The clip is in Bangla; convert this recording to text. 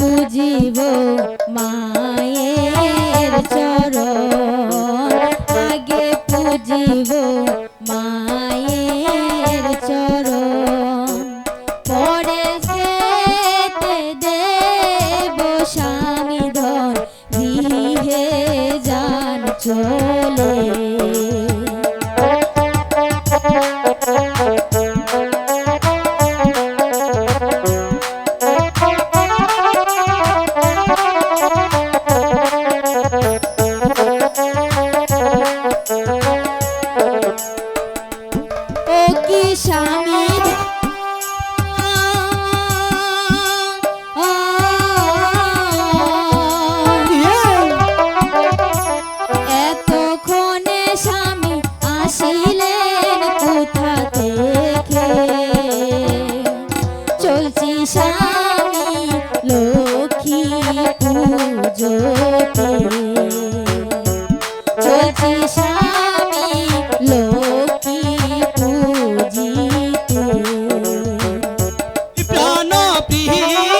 পুজিব মায়ের চরণ। আগে পুজিব মায়ের চরণ। পরে সেতে দেব স্বামী ধর গৃহে যান here.